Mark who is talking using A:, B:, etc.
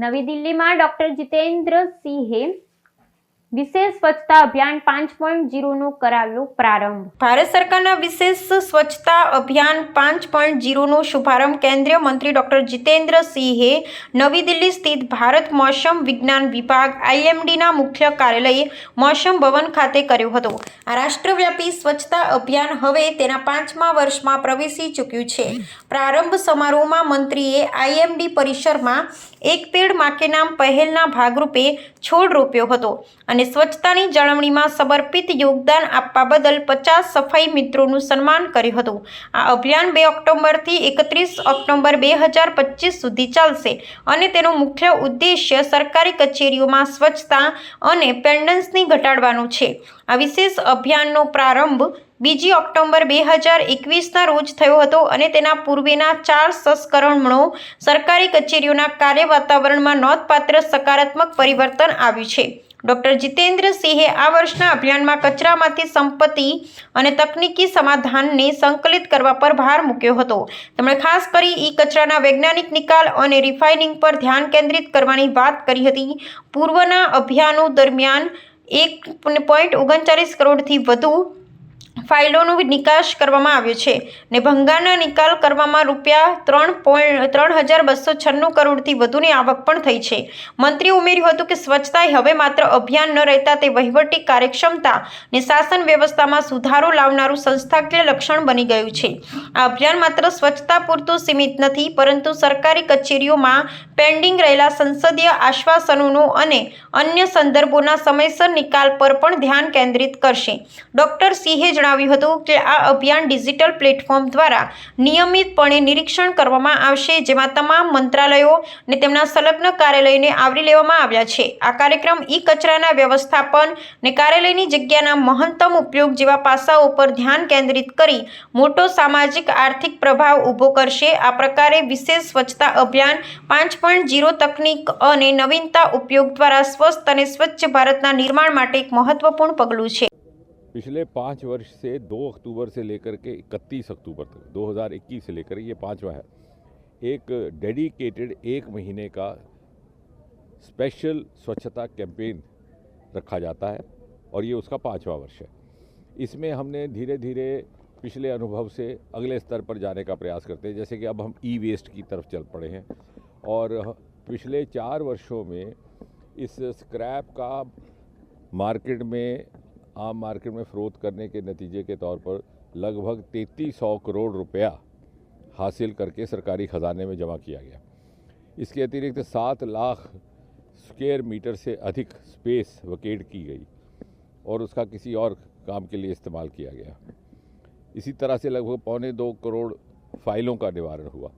A: નવી દિલ્હીમાં ડોક્ટર જીતેન્દ્ર સિંહે વિશેષ સ્વચ્છતા અભિયાન પાંચ પોઈન્ટ જીરોનો કરાવ્યો પ્રારંભ.
B: ભારત સરકારના વિશેષ સ્વચ્છતા અભિયાન પાંચ પોઈન્ટ જીરોનો શુભારંભ કેન્દ્રીય મંત્રી ડોક્ટર જીતેન્દ્ર સિંહે નવી દિલ્હી સ્થિત ભારત મોસમ વિજ્ઞાન વિભાગ આઈએમડીના મુખ્ય કાર્યાલય મોસમ ભવન ખાતે કર્યો હતો. આ રાષ્ટ્રવ્યાપી સ્વચ્છતા અભિયાન હવે તેના પાંચમા વર્ષમાં પ્રવેશી ચૂક્યું છે. પ્રારંભ સમારોહમાં મંત્રીએ આઈએમડી પરિસરમાં એક પેડ માકે નામ પહેલના ભાગરૂપે છોડ રોપ્યો હતો અને સ્વચ્છતાની જાળવણીમાં સમર્પિત યોગદાન આપવા બદલ પચાસ સફાઈ મિત્રોનું સન્માન કર્યું હતું. આ અભિયાન બે ઓક્ટોબરથી એકત્રીસ ઓક્ટોબર બે હજાર પચીસ સુધી ચાલશે અને તેનો મુખ્ય ઉદ્દેશ્ય સરકારી કચેરીઓમાં સ્વચ્છતા અને પેન્ડન્સની ઘટાડવાનો છે. આ વિશેષ અભિયાનનો પ્રારંભ બીજી ઓક્ટોબર બે હજાર એકવીસના રોજ થયો હતો અને તેના પૂર્વેના ચાર સંસ્કરણો સરકારી કચેરીઓના કાર્ય વાતાવરણમાં નોંધપાત્ર સકારાત્મક પરિવર્તન આવ્યું છે. ડૉક્ટર જીતેન્દ્ર સિંહે આ વર્ષના અભિયાનમાં કચરામાંથી સંપત્તિ અને તકનીકી સમાધાનને સંકલિત કરવા પર ભાર મૂક્યો હતો. તેમણે ખાસ કરી ઈ કચરાના વૈજ્ઞાનિક નિકાલ અને રિફાઇનિંગ પર ધ્યાન કેન્દ્રિત કરવાની વાત કરી હતી. પૂર્વના અભિયાનો દરમિયાન એક પોઈન્ટ ઓગણચાલીસ કરોડથી વધુ ફાઇલોનો નિકાસ કરવામાં આવ્યો છે ને ભંગારના નિકાલ કરવામાં રૂપિયા ત્રણ ત્રણ હજાર બસો છન્નું કરોડથી વધુની આવક પણ થઈ છે. મંત્રીએ ઉમેર્યું હતું કે સ્વચ્છતા હવે માત્ર અભિયાન ન રહેતા, તે વહીવટી કાર્યક્ષમતા ને શાસન વ્યવસ્થામાં સુધારો લાવનારું સંસ્થાકીય લક્ષણ બની ગયું છે. આ અભિયાન માત્ર સ્વચ્છતા પૂરતું સીમિત નથી, પરંતુ સરકારી કચેરીઓમાં પેન્ડિંગ રહેલા સંસદીય આશ્વાસનોનો અને અન્ય સંદર્ભોના સમયસર નિકાલ પર પણ ધ્યાન કેન્દ્રિત કરશે. ડૉક્ટર સિંહે જણાવ્યું હતું કે આ અભિયાન ડિજિટલ પ્લેટફોર્મ દ્વારા નિયમિતપણે નિરીક્ષણ કરવામાં આવશે, જેમાં તમામ મંત્રાલયો અને તેમના સંલગ્ન કાર્યાલયને આવરી લેવામાં આવ્યા છે. આ કાર્યક્રમ ઈ કચરાના વ્યવસ્થાપન અને કાર્યાલયની જગ્યાના મહત્તમ ઉપયોગ જેવા પાસાઓ પર ધ્યાન કેન્દ્રિત કરી મોટો સામાજિક આર્થિક પ્રભાવ ઊભો કરશે. આ પ્રકારે વિશેષ સ્વચ્છતા અભિયાન, પાંચ પોઈન્ટ જીરો તકનીક અને નવીનતા ઉપયોગ દ્વારા સ્વસ્થ અને સ્વચ્છ ભારતના નિર્માણ માટે એક મહત્વપૂર્ણ પગલું છે.
C: पिछले पाँच वर्ष से दो अक्टूबर से लेकर के इकतीस अक्टूबर तक 2021 से लेकर ये पाँचवा है। एक डेडिकेटेड एक महीने का स्पेशल स्वच्छता कैंपेन रखा जाता है और ये उसका पाँचवा वर्ष है। इसमें हमने धीरे धीरे पिछले अनुभव से अगले स्तर पर जाने का प्रयास करते हैं, जैसे कि अब हम ई वेस्ट की तरफ़ चल पड़े हैं और पिछले चार वर्षों में इस स्क्रैप का मार्केट में आम मार्केट में फ़रोख्त करने के नतीजे के तौर पर लगभग तैतीस सौ करोड़ रुपया हासिल करके सरकारी ख़जाने में जमा किया गया। इसके अतिरिक्त सात लाख स्क्वेयर मीटर से अधिक स्पेस वकेट की गई और उसका किसी और काम के लिए इस्तेमाल किया गया। इसी तरह से लगभग पौने दो करोड़ फाइलों का निवारण हुआ।